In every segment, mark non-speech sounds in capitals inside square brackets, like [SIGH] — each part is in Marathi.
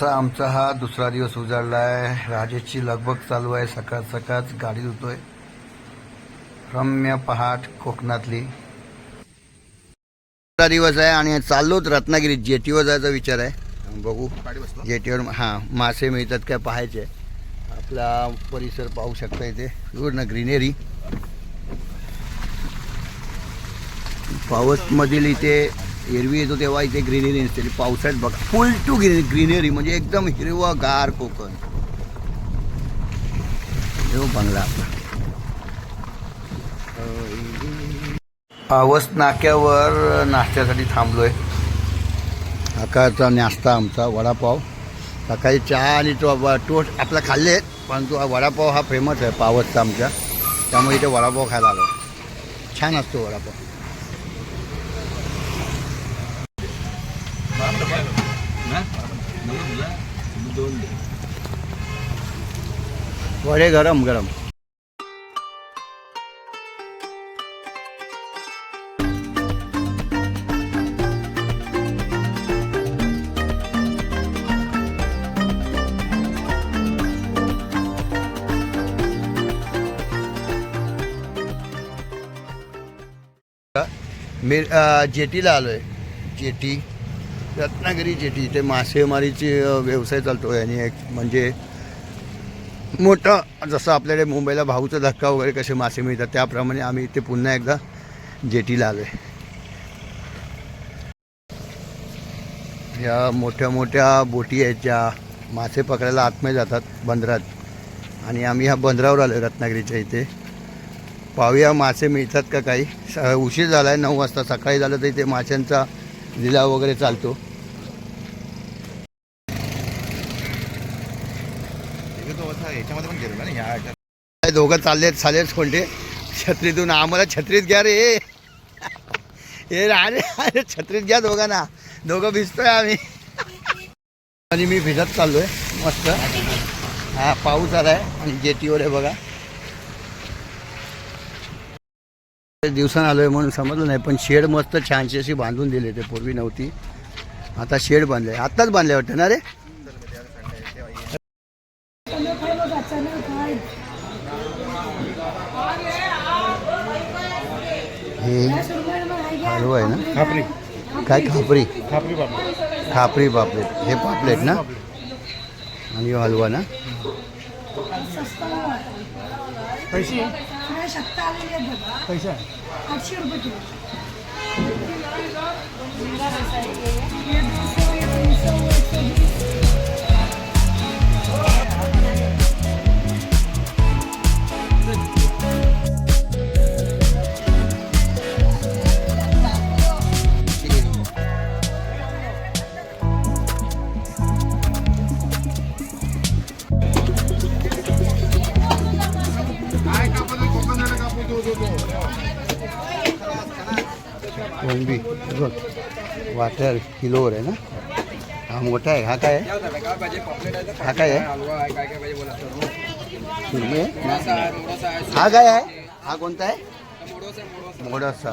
आजचा आमचा हा दुसरा दिवस उजाडला आहे राजेशची लगबग चालू आहे. सकाळ सकाळच गाडी धुतोय. रम्य पहाट कोकणातली. दुसरा दिवस आहे आणि चाललोच रत्नागिरी जेटीवर जायचा विचार आहे. बघू. जेटीवर हां मासे मिळतात काय पाहायचे. आपला परिसर पाहू शकता इथे. पूर्ण ग्रीनरी. पावसमधील इथे एरवी येतो तेव्हा इथे ग्रीनरी नसते पावसाळ्यात बघा फुल टू ग्रीन ग्रीनरी म्हणजे एकदम हिरवा गार कोकण. येऊ बंगला. पावस नाक्यावर नाश्त्यासाठी थांबलोय. सकाळचा नाश्ता आमचा वडापाव. सकाळी चहा आणि तो टोस्ट आपला खाल्ले परंतु तो वडापाव हा फेमस आहे पावसचा आमच्या. त्यामुळे इथे वडापाव खायला आलो. छान असतो वडापाव. वडे गरम गरम. मी जेटीला आलो आहे जेटी रत्नागिरी जेटी इथे मासेमारीची व्यवसाय चालतो आहे आणि एक म्हणजे मोठं जसं आपल्याकडे मुंबईला भाऊचा धक्का वगैरे कसे मासे मिळतात त्याप्रमाणे आम्ही इथे पुन्हा एकदा जेटीला आलो आहे या मोठ्या मोठ्या बोटी आहेत ज्या मासे पकडायला आतमध्ये जातात बंदरात. आणि आम्ही ह्या बंदरावर आलो आहे रत्नागिरीच्या इथे. पाहूया मासे मिळतात का काही. उशीर झाला आहे नऊ वाजता सकाळी झालं तर इथे माशांचा लिलाव वगैरे चालतो याच्यामध्ये पण गेलो ना ह्या काय दोघं चाललेत चालेत कोणते? छत्रीतून आम्हाला छत्रीत घ्या रे. हे अरे अरे छत्रीत घ्या दोघांना. दोघं भिजतोय आम्ही. आणि मी भिजत चाललोय मस्त. हा पाऊस आलाय आणि जेटीवर आहे बघा. दिवसानं आलोय म्हणून समजलं नाही पण शेड मस्त छानशी अशी बांधून दिली ते पूर्वी नव्हती. आता शेड बांधले आत्ताच बांधले वाटतं ना रे? खापरी. काय खापरी? खापरी पापलेट. खापरी पापलेट. हे पापलेट ना? आणि हलवा ना? पैसे? आठशे रुपये किलो वाटर किलोवर आहे ना? हा मोठा आहे. हा काय आहे? हा काय आहे? हा काय आहे? हा कोणता आहे? मोडासा.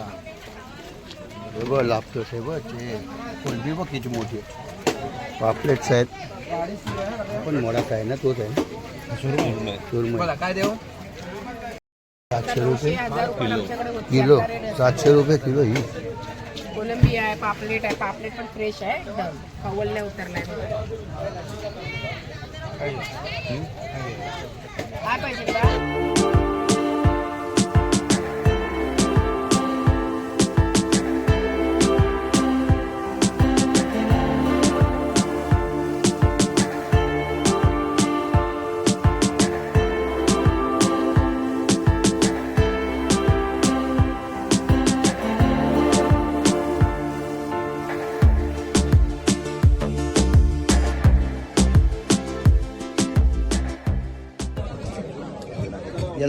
हे बघ लापतोस हे बघ ते कोळंबी बघ किती मोठी आहे. पापलेट्स आहेत पण मोडासा आहे ना तोच आहे काय देऊ? सातशे रुपये. किलो. सातशे रुपये किलो ही. कोलंबी आहे पापलेट आहे पापलेट पण फ्रेश आहे. एकदम कवल नाही उतरलाय बघा. काय पाहिजे? का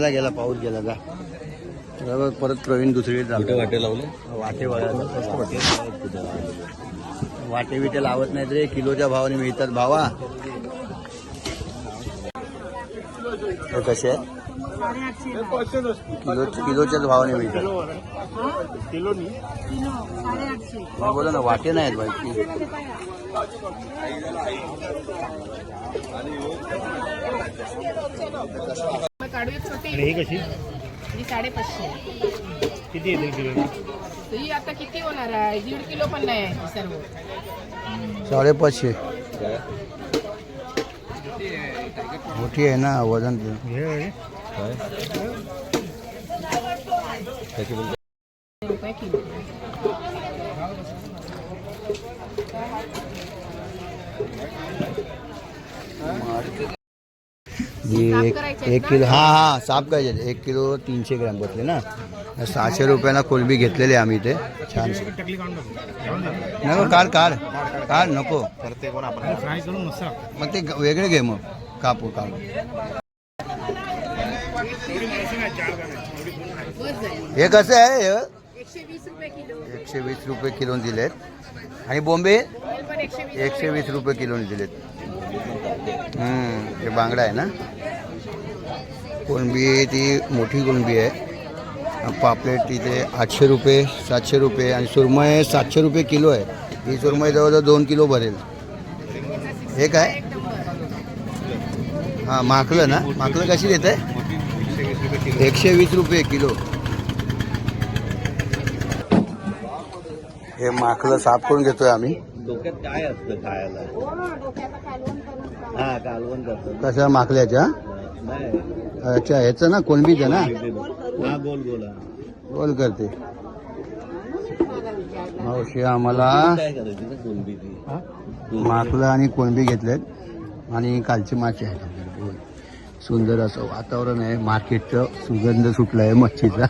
गेला गेला पाऊस गेला जा. बरोबर परत प्रवीण दुसरीकडे झालं. वाटे लावले? वाटे वळायला वाटे बिटे लावत नाहीत रे किलोच्या भावाने मिळतात भावा. हे कसे आहेत? किलो किलोच्याच भावाने मिळतात. किलो बोला ना वाटे नाहीत बाई मग काढू एक छोटी ही कशी? ही साडेपाचशे किती येते किलो? ही आता किती होणार आहे? दीड किलो पण नाही आहे ही सर्व. साडेपाचशे मोठी आहे ना वजन किलो ही साफ एक करायचे आहेत एक ना? किलो हा हा साफ करायचे एक किलो तीनशे ग्रॅम बसले ना. सहाशे रुपयाला कोलबी घेतलेली आहे आम्ही इथे. छान. टकली काढून टाकू नको काढ काढ. काढ नको. तर ते कोण आपण फ्राय करून मस्त लागतं मग ते ग- वेगळे घे मग. कापू काढ बस झाली हे कसं आहे हे? एकशे वीस रुपये किलो एकशे वीस रुपये किलो दिलेत. आणि बॉम्बे हे पण एकशे वीस एकशे वीस रुपये किलो दिलेत. हम्म, हे बांगडा आहे ना? कोलंबी ती मोठी कोलंबी आहे. पापलेट तिथे आठशे रुपये सातशे रुपये आणि सुरमई सातशे रुपये किलो आहे. ही सुरमई जवळजवळ दोन किलो भरेल. हे काय? हां माकलं ना? माकलं कशी देत आहे एकशे वीस रुपये किलो. हे माकलं साफ करून घेतोय आम्ही. डोक्यात काय असतं खायला? हा कालवण अच्छा ह्याचं ना कोलंबीचं ना? गोल गोल. बोल करते. मावशी आम्हाला माकलं आणि कोलंबी घेतलेत. आणि कालची मासे आहेत. सुंदर असं वातावरण आहे. मार्केटचं सुगंध सुटला आहे मच्छीचा.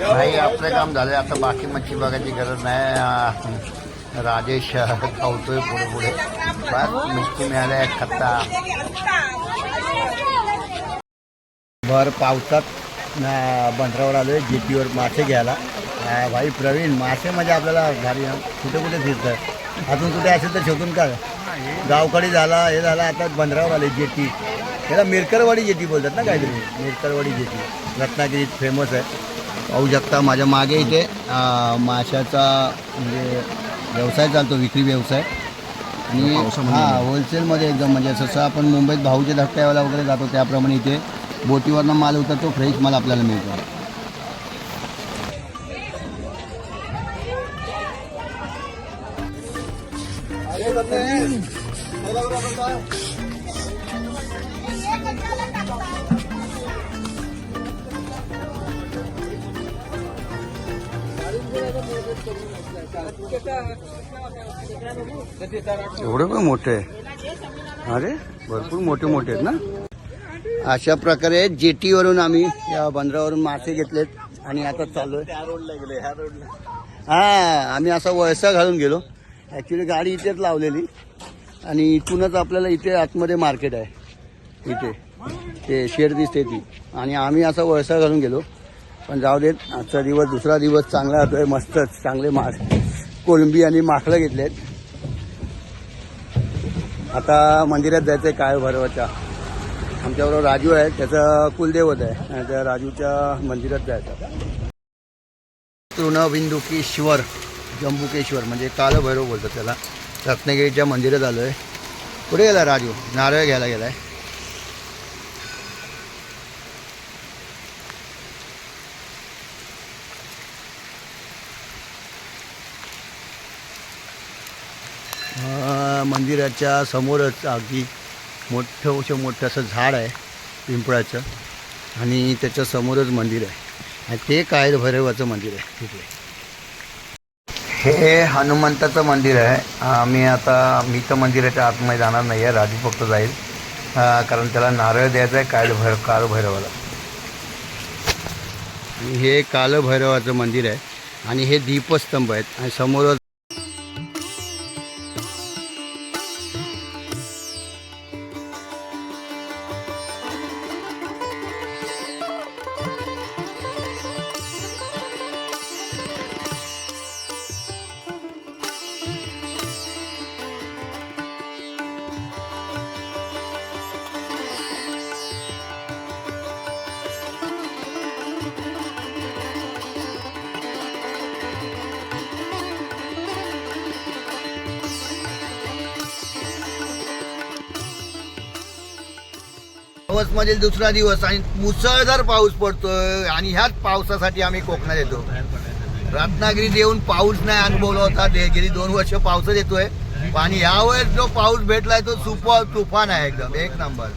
नाही आपलं काम झालंय. आता बाकी मच्छी बघायची गरज नाही. राजेश खावतोय पुढे पुढे. बस मच्छी मिळाल्या खत्ता. भर पावसात ना बंदरावर आलोय जेटीवर मासे घ्यायला. भाई प्रवीण मासे म्हणजे आपल्याला घरी कुठे कुठे फिरतं अजून कुठे असेल तर शोधून का गावकडे झाला हे झाला आता बंदरावर आले जेटी. त्याला मिरकरवाडी जेटी बोलतात ना काहीतरी? मिरकरवाडी जेटी. रत्नागिरीत फेमस आहे. पाहू शकता. माझ्या मागे इथे माशाचा म्हणजे व्यवसाय चालतो विक्री व्यवसाय. आणि हां होलसेलमध्ये एकदम म्हणजे जसं आपण मुंबईत भाऊचे धक्क्यावाला वगैरे जातो त्याप्रमाणे इथे बोटीवरनं माल उतरतो फ्रेश माल आपल्याला मिळतो. एवढे पण मोठे? आहे अरे भरपूर मोठे मोठे आहेत ना? अशा प्रकारे जेटीवरून आम्ही या बंदरावरून मासे घेतलेत आणि आता चालू आहे. हा आम्ही असा वळसा घालून गेलो. ॲक्च्युली गाडी इथेच लावलेली. आणि इथूनच आपल्याला इथे आतमध्ये मार्केट आहे. इथे. ते शेड दिसते ती. आणि आम्ही असा वळसा घालून गेलो. पण जाऊ देत आजचा दिवस दुसरा दिवस चांगला होतोय मस्तच. चांगले मास कोलंबी आणि माकडं घेतलेत. आता मंदिरात जायचं आहे काय भैरवाच्या आमच्याबरोबर राजू आहे त्याचं कुलदेवत आहे त्या राजूच्या मंदिरात जायचं. तृणबिंदुकेश्वर जंबुकेश्वर म्हणजे कालभैरव बोलतात त्याला. रत्नागिरीच्या मंदिरात आलो आहे कुठे गेला राजू. नारळ घ्यायला गेलाय. मंदिराच्या समोरच अगदी मोठं असं मोठं असं झाड आहे पिंपळाचं. आणि त्याच्या समोरच मंदिर आहे. आणि ते कायर भैरवाचं मंदिर आहे तिथे हे हनुमंताचं मंदिर आहे. आम्ही आता मी तर मंदिराच्या आतमध्ये जाणार नाही आहे. राजू फक्त जाईल. कारण त्याला नारळ द्यायचा आहे काळ भैर काळ भैरवाला आणि हे कालभैरवाचं मंदिर आहे. आणि हे दीपस्तंभ आहेत. आणि समोरच दिवस म्हणजे दुसरा दिवस आणि मुसळधार पाऊस पडतोय आणि ह्याच पावसासाठी आम्ही कोकणात येतो. रत्नागिरीत येऊन पाऊस नाही अनुभवला होता. गेली दोन वर्ष पावसात येतोय. आणि यावेळेस जो पाऊस भेटलाय तो सुपर तुफान आहे एकदम. एक नंबर.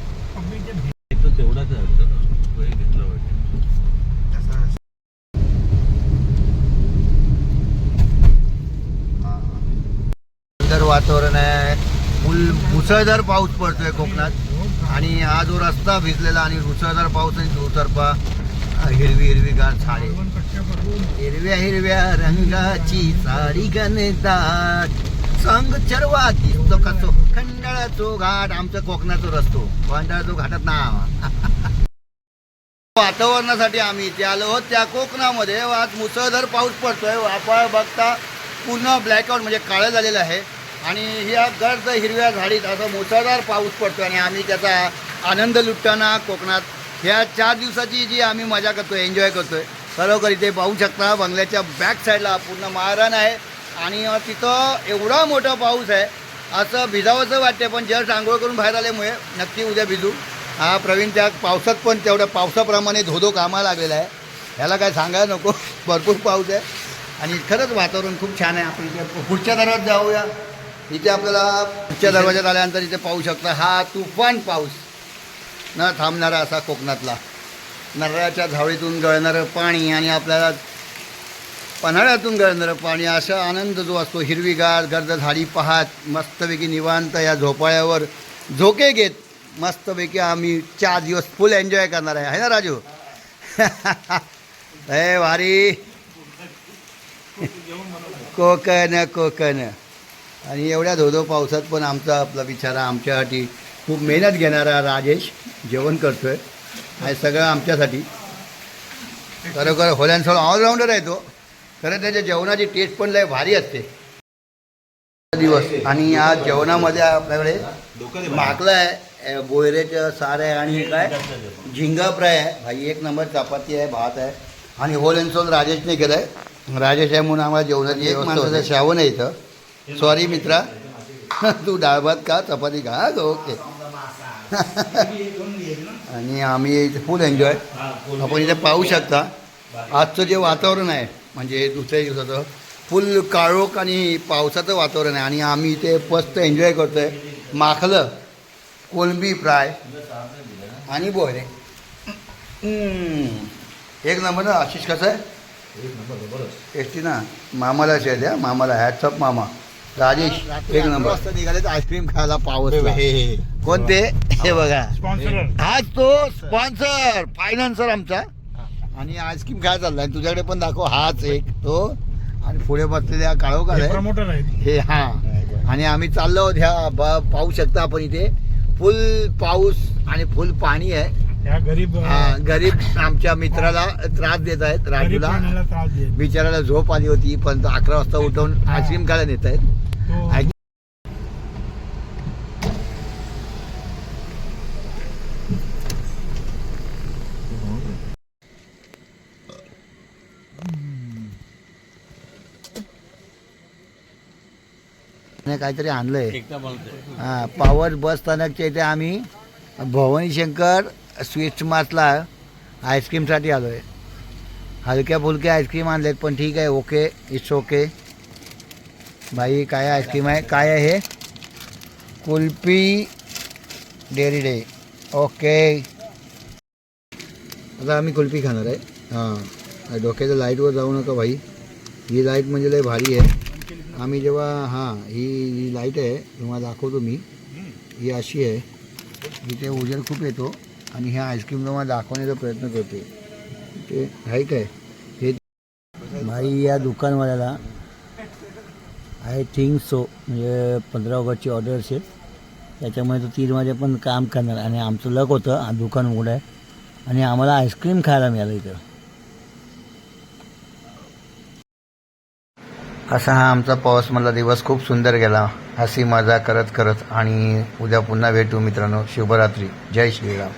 सुंदर वातावरण आहे. मुसळधार पाऊस पडतोय कोकणात. आणि हा जो रस्ता भिजलेला आणि मुसळधार पाऊस आणि दुतर्फा हिरवी हिरवी गार झाडे. हिरव्या हिरव्या रंगाची साडी गणदार. संग चरवा दिसतो कसो खंडाळाचो घाट आमचा कोकणाचा रस्तो. खंडाळाचो घाटात नाव. वातावरणासाठी आम्ही इथे आलो आहोत. त्या कोकणामध्ये आज मुसळधार पाऊस पडतोय. वापाळ बघता पूर्ण ब्लॅकआउट म्हणजे काळं झालेलं आहे. आणि ह्या गर्द हिरव्या झाडीत असं मुसळधार पाऊस पडतो आणि आम्ही त्याचा आनंद लुटताना कोकणात ह्या चार दिवसाची जी आम्ही मजा करतोय एन्जॉय करतो आहे खरोखर इथे पाहू शकता. बंगल्याच्या बॅक साईडला पूर्ण मारण आहे आणि तिथं एवढा मोठा पाऊस आहे असं भिजावंसं वाटते पण जस्ट आंघोळ करून बाहेर आल्यामुळे नक्की उद्या भिजू. हा प्रवीण त्या पावसात पण तेवढ्या पावसाप्रमाणे धोधो कामाला लागलेला आहे. ह्याला काय सांगायला नको [LAUGHS] भरपूर पाऊस आहे. आणि खरंच वातावरण खूप छान आहे. आपण इथे पुढच्या दरात जाऊया. इथे आपल्याला पुढच्या दरवाज्यात आल्यानंतर इथे पाहू शकता हा तुफान पाऊस. न थांबणारा असा कोकणातला. नरळाच्या झावळीतून गळणारं पाणी आणि आपल्याला पन्हाळ्यातून गळणारं पाणी असा आनंद जो असतो हिरवीगार गर्द झाडी पाहत मस्तपैकी निवांत या झोपाळ्यावर झोके घेत मस्तपैकी आम्ही चार दिवस फुल एन्जॉय करणार आहे. है ना राजू? [LAUGHS] हे वारी [LAUGHS] कोकण कोकण. आणि एवढ्या धोधो पावसात पण आमचा आपला बिचारा आमच्यासाठी खूप मेहनत घेणारा राजेश जेवण करतोय. आणि सगळं आमच्यासाठी. खरोखर होल्यान ऑलराऊंडर आहे तो. खरं त्याच्या जेवणाची टेस्ट पण लय भारी असते. दिवस. आणि या जेवणामध्ये आपल्याकडे माकलं आहे बोयरेचं सार आहे आणि काय झिंगा फ्राय आहे. भाई एक नंबर चपाती आहे भात आहे. आणि होल अँड सोल राजेशने केलं आहे राजेश आहे म्हणून आम्हाला जेवणाची एक माणसाचं श्रावण आहे इथं. सॉरी मित्रा [LAUGHS] तू डाळ भात का चपाती का ओके. [LAUGHS] आणि आम्ही फुल एन्जॉय. आपण इथे पाहू शकता आजचं जे वातावरण आहे म्हणजे दुसऱ्या दिवसाचं फुल काळोख आणि पावसाचं वातावरण आहे. आणि आम्ही इथे मस्त एन्जॉय करतोय. माखलं कोलंबी फ्राय आणि हम्म. एक नंबर ना आशिष कसं आहे? टेस्टी ना. मामाला द्या. मामाला हॅट्सअप मामा. राजेश एक नंबर. निघाले आईस्क्रीम खायला पावस कोणते? हे बघा. हाच तो स्पॉन्सर फायनान्सर आमचा. आणि आईस्क्रीम काय चाललाय. तुझ्याकडे पण दाखव हाच एक तो. आणि पुढे बसलेल्या काळोखाल आहे. प्रमोटर आहेत. हे हा. आणि आम्ही चाललो आहोत ह्या पाहू शकता आपण इथे. फुल पाऊस आणि फुल पाणी आहे. या गरीब हा, गरीब आमच्या मित्राला त्रास देत आहेत राजूला. बिचाराला झोप आली होती पण अकरा वाजता उठवून हा. आईस्क्रीम खायला नेत आहेत. ने काहीतरी आणलंय. हा पॉवर बस स्थानकच्या इथे आम्ही भवानी शंकर स्वीट्स मार्टला आईस्क्रीमसाठी आलो आहे हलक्या फुलक्या आईस्क्रीम आणलेत पण ठीक आहे ओके इट्स ओके बाई काय आईस्क्रीम आहे? काय आहे हे? Kulfi dairy day. ओके. आता आम्ही कुल्फी खाणार आहे. हां. डोक्याच्या लाईटवर जाऊ नका भाई ही लाइट म्हणजे लय भारी आहे. आम्ही जेव्हा हां ही ही लाइट आहे तुम्हाला दाखवतो मी ही अशी आहे. इथे उजेड खूप येतो आणि ह्या आईस्क्रीम तुम्हाला दाखवण्याचा प्रयत्न करते ते आहे काय? हे भाई या दुकानवाल्याला आय थिंक सो म्हणजे पंधरा ऑगस्टची ऑर्डर असेल त्याच्यामुळे तो तीन वाजे पण काम करणार. आणि आमचं लक होतं. दुकान उघडं आहे. आणि आम्हाला आईस्क्रीम खायला मिळालं इथं. असा हा आमचा पाऊसमधला दिवस खूप सुंदर गेला. हसी मजा करत करत आणि उद्या पुन्हा भेटू मित्रांनो. शुभरात्री. जय श्रीराम.